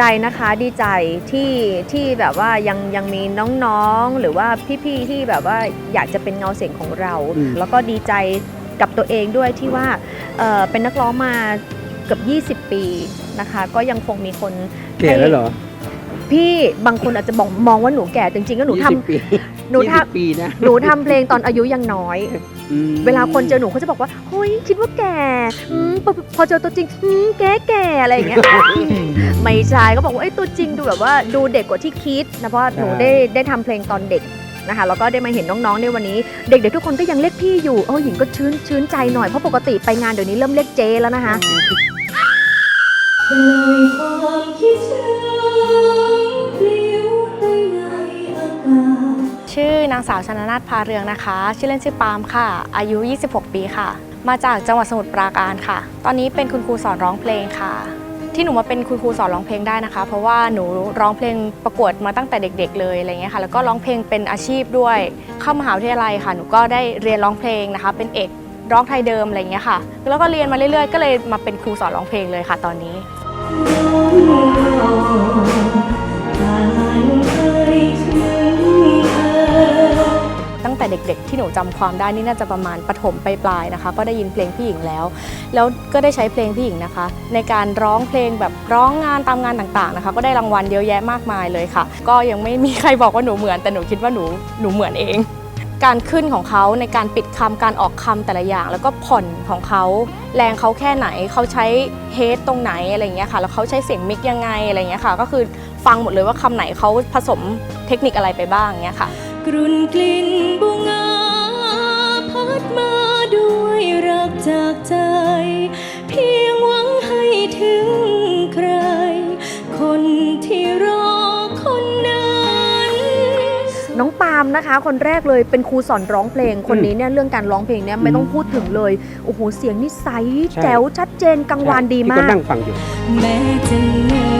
ใจนะคะดีใจที่ที่แบบว่ายังยังมีน้องๆ หรือว่าพี่ๆที่แบบว่าอยากจะเป็นเงาเสียงของเรา อืม แล้วก็ดีใจกับตัวเองด้วยที่ว่าเอ่อเป็นนักร้องมาเกือบ 20 ปีนะคะ ก็ยังคงมีคนแก่แล้วเหรอพี่บางคนอาจจะมองมองว่าหนูแก่จริงๆก็หนูทำ 20ปี หนูทำ 20ปีนะหนูทำเพลงตอนอายุยังน้อย อืม เวลาคนเจอหนูเขาจะบอกว่าเฮ้ยคิดว่าแก่อืมพอพอเจอตัวจริงอืมแก่แก่อะไรอย่างเงี้ย ไม่ใช่ก็บอกว่าไอ้ยตัวจริงดูแบบว่าดูเด็กกว่าที่คิดนะเพราะว่าหนูได้ได้ทำเพลงตอนเด็กนะคะแล้วก็ได้มาเห็นน้องๆในวันนี้ เด็กๆทุกคนก็ยังเรียกพี่อยู่เออหญิงก็ชื้นชื้นใจหน่อยเพราะปกติไปงานเดี๋ยวนี้เริ่มเรียกเจแล้วนะคะ ปล่อยความคิดถึง ชื่อนางสาวชนนาถพาเรืองนะคะ ชื่อเล่นชื่อปาล์มค่ะ อายุ 26 ปีค่ะ มาจากจังหวัดสมุทรปราการค่ะ ตอนนี้เป็นคุณครูสอนร้องเพลงค่ะ ที่หนูมาเป็นคุณครูสอนร้องเพลงได้นะคะ เพราะว่าหนูร้องเพลงประกวดมาตั้งแต่เด็ก ๆ เลยอะไรเงี้ยค่ะ แล้วก็ร้องเพลงเป็นอาชีพด้วย เข้ามหาวิทยาลัยค่ะ หนูก็ได้เรียนร้องเพลงนะคะ เป็นเอกร้องไทยเดิมอะไรเงี้ยค่ะ แล้วก็เรียนมาเรื่อยๆ ก็เลยมาเป็นครูสอนร้องเพลงเลยค่ะ ตอนนี้ ด็กๆ ที่หนูจำความได้นี่น่าจะประมาณประถมปลายๆนะคะ ก็ได้ยินเพลงพี่หญิงแล้ว แล้วก็ได้ใช้เพลงพี่หญิงนะคะ ในการร้องเพลงแบบร้องงานตามงานต่างๆนะคะ ก็ได้รางวัลเยอะแยะมากมายเลยค่ะ ก็ยังไม่มีใครบอกว่าหนูเหมือน แต่หนูคิดว่าหนูหนูเหมือนเองการขึ้นของเขาในการปิดคำการออกคำแต่ละอย่าง แล้วก็ผ่อนของเขาแรงเขาแค่ไหนเขาใช้เฮดตรงไหนอะไรอย่างเงี้ยค่ะ แล้วเขาใช้เสียงมิกยังไงอะไรอย่างเงี้ยค่ะ ก็คือฟังหมดเลยว่าคำไหนเขาผสมเทคนิคอะไรไปบ้างอย่างเงี้ยค่ะ กรุ่นกลิ่นบุงาพัดมาด้วยรักจากใจ เพียงหวังให้ถึงใคร คนที่รอคนนั้นน้องปาล์มนะคะ คนแรกเลยเป็นครูสอนร้องเพลงคนนี้เนี่ยเรื่องการร้องเพลงเนี่ยไม่ต้องพูดถึงเลยโอ้โหเสียงนี่ใสใช่ แจ๋วชัดเจนกังวานดีที่มาก็ก นั่งฟังอยู่ แม้จะเนิ่น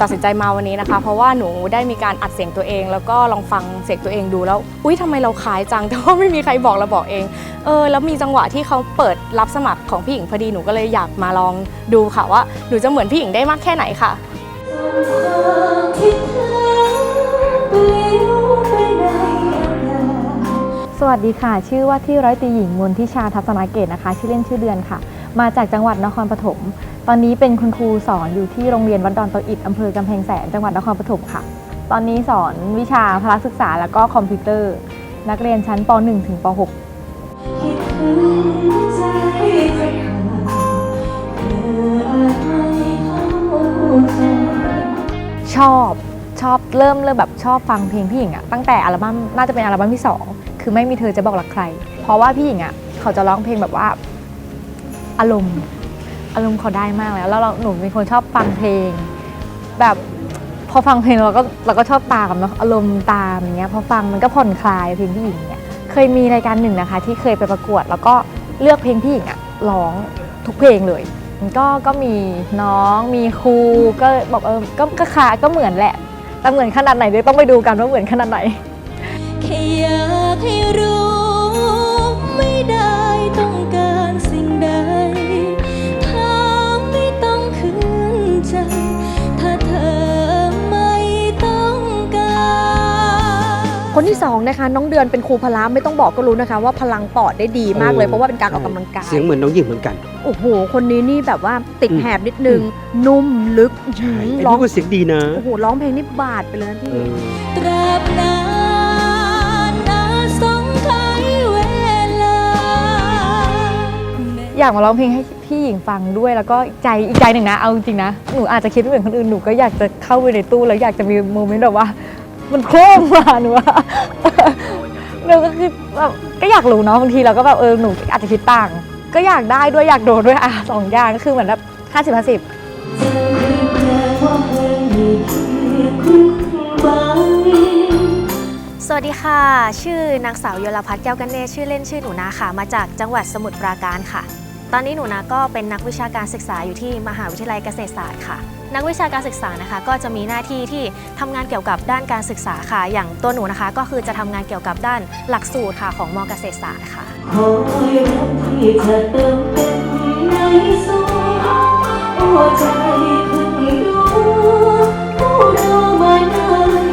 ตัดสินใจมาวันนี้นะคะ เพราะว่าหนูได้มีการอัดเสียงตัวเอง แล้วก็ลองฟังเสียงตัวเองดูแล้ว อุ้ยทำไมเราคล้ายจังแต่ว่าไม่มีใครบอกเราบอกเอง เออแล้วมีจังหวะที่เขาเปิดรับสมัครของพี่หญิงพอดีหนูก็เลยอยากมาลองดูค่ะว่าหนูจะเหมือนพี่หญิงได้มากแค่ไหนค่ะ สวัสดีค่ะ ชื่อว่าที่ร้อยตรีหญิงมนทิชาทัศนาเกตนะคะ ชื่อเล่นชื่อเดือนค่ะ มาจากจังหวัดนครปฐม ตอนนี้เป็นคุณครูสอนอยู่ที่โรงเรียนวัดดอนโตอิดอำเภอกำแพงแสนจังหวัดนครปฐมค่ะ ตอนนี้สอนวิชาพละศึกษาแล้วก็คอมพิวเตอร์ นักเรียนชั้นป .1 ถึงป .6 คิดถึงใจจะขาดเธออาจไม่เข้าใจชอบชอบเริ่มเริ่มแบบชอบฟังเพลงพี่หญิงอะตั้งแต่อัลบั้มน่าจะเป็นอัลบั้มที่ 2 คือไม่มีเธอจะบอกรักใคร เพราะว่าพี่หญิงอะเขาจะร้องเพลงแบบว่าอารมณ์ อารมณ์เขาได้มากแล้ว แล้วเราหนูเป็นคนชอบฟังเพลง แบบพอฟังเพลงเราก็เราก็ชอบตามเนาะอารมณ์ตามอย่างเงี้ยพอฟังมันก็ผ่อนคลายเพลงพี่หญิงเนี่ยเคยมีรายการหนึ่งนะคะ ที่เคยไปประกวด แล้วก็เลือกเพลงพี่หญิงอะร้องทุกเพลงเลยก็ก็มีน้องมีครูก็บอกเออก็ก็คาก็เหมือนแหละแต่เหมือนขนาดไหนเดี๋ยวต้องไปดูกันว่าเหมือนขนาดไหนแค่อยากให้รู้ คนที่สองนะคะน้องเดือนเป็นครูพละไม่ต้องบอกก็รู้นะคะ ว่าพลังปอดได้ดีมากเลยเออเพราะว่าเป็นการออกกำลังกายเสียงเหมือนน้องหญิงเหมือนกันโอ้โหคนนี้นี่แบบว่าติดอืมแหบนิดนึงนุ่มลึกใช่อื้อไอ้หือร้องนี่ก็เสียงดีนะโอ้โหร้องเพลงนี่บาดไปเลยนะพี่เออตราบนานอาสงไขยเวลาอยากมาร้องเพลงให้พี่หญิงฟังด้วยแล้วก็ใจอีกใจหนึ่งนะเอาจริงๆนะหนูอาจจะคิดไม่เหมือนคนอื่นหนูก็อยากจะเข้าไปในตู้แล้วอยากจะมีโมเมนต์แบบว่า มันโค้งมาหนูว่าหนูก็คือแบบก็อยากรู้เนาะบางทีเราก็แบบเออหนูอาจจะคิดต่าง ก็อยากได้ด้วยอยากโดนด้วยอะสองอย่างก็คือเหมือนแบบห้าสิบห้าสิบสวัสดีค่ะ ชื่อนางสาวโยลพัฒน์แก้วกันเนตชื่อเล่นชื่อหนูนาค่ะ มาจากจังหวัดสมุทรปราการค่ะ ตอนนี้หนูนาก็เป็นนักวิชาการศึกษาอยู่ที่มหาวิทยาลัยเกษตรศาสตร์ค่ะ นักวิชาการศึกษานะคะ ก็จะมีหน้าที่ที่ทำงานเกี่ยวกับด้านการศึกษาค่ะ อย่างตัวหนูนะคะ ก็คือจะทำงานเกี่ยวกับด้านหลักสูตรค่ะของมเกษตรศาสตร์ค่ะคอรักที่จะเติมเต็มในสวงหัวใจเพิ่งรู้ผู้รอมานาน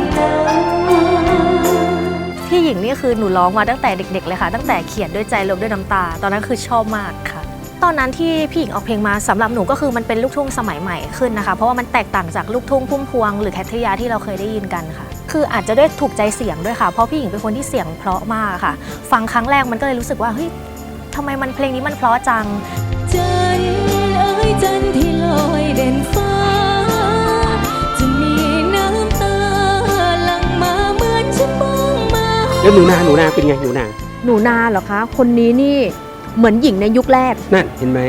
พี่หญิงนี่คือหนูร้องมาตั้งแต่เด็ก ๆ เลยค่ะ ตั้งแต่เขียนด้วยใจรวมด้วยน้ำตา ตอนนั้นคือชอบมากค่ะ ตอนนั้นที่พี่หญิงออกเพลงมาสำหรับหนูก็คือมันเป็นลูกทุ่งสมัยใหม่ขึ้นนะคะ เพราะว่ามันแตกต่างจากลูกทุ่งพุ่มพวงหรือแคทริยาที่เราเคยได้ยินกันค่ะ คืออาจจะด้วยถูกใจเสียงด้วยค่ะ เพราะพี่หญิงเป็นคนที่เสียงเพราะมากค่ะ ฟังครั้งแรกมันก็เลยรู้สึกว่าเฮ้ยทำไมมันเพลงนี้มันเพราะจังจันทร์เอ้ยจันทร์ที่ลอยเด่นฟ้าจะมีน้ำตาหลั่งมาเหมือนฉันมองมาแล้วหนูนาหนูนาเป็นไงหนูนาหนูนาเหรอคะ คนนี้นี่ เหมือนหญิงในยุคแรก นั่นเห็นไหม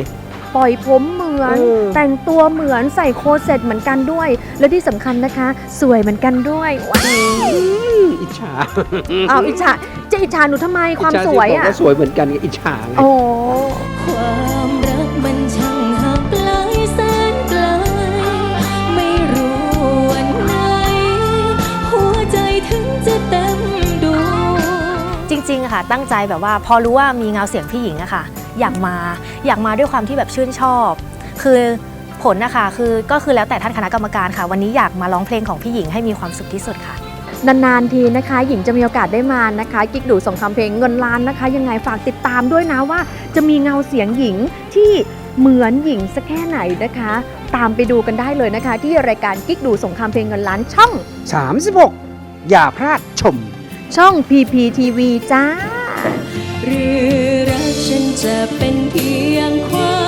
ปล่อยผมเหมือน เออ แต่งตัวเหมือนใส่โคเซ็ตเหมือนกันด้วย และที่สำคัญนะคะ สวยเหมือนกันด้วยว้าวอิจฉาเอาอิจฉาจะอิจฉาหนูทำไมความอิจฉสวยสิบกอะก็สวยเหมือนกันไงอิจฉาไง โอ้ ค่ะ ตั้งใจแบบว่าพอรู้ว่ามีเงาเสียงพี่หญิงอะค่ะ อยากมาอยากมาด้วยความที่แบบชื่นชอบ คือผลนะคะคือก็คือแล้วแต่ท่านคณะกรรมการค่ะ วันนี้อยากมาร้องเพลงของพี่หญิงให้มีความสุขที่สุดค่ะ นานๆทีนะคะ หญิงจะมีโอกาสได้มานะคะ กิ๊กดูสงครามเพลงเงินล้านนะคะ ยังไงฝากติดตามด้วยนะว่า จะมีเงาเสียงหญิงที่เหมือนหญิงสักแค่ไหนนะคะ ตามไปดูกันได้เลยนะคะ ที่รายการกิ๊กดูสงครามเพลงเงินล้านช่อง 36 อย่าพลาดชม ช่อง PPTV จ้า หรือรักฉันจะเป็นเพียงความ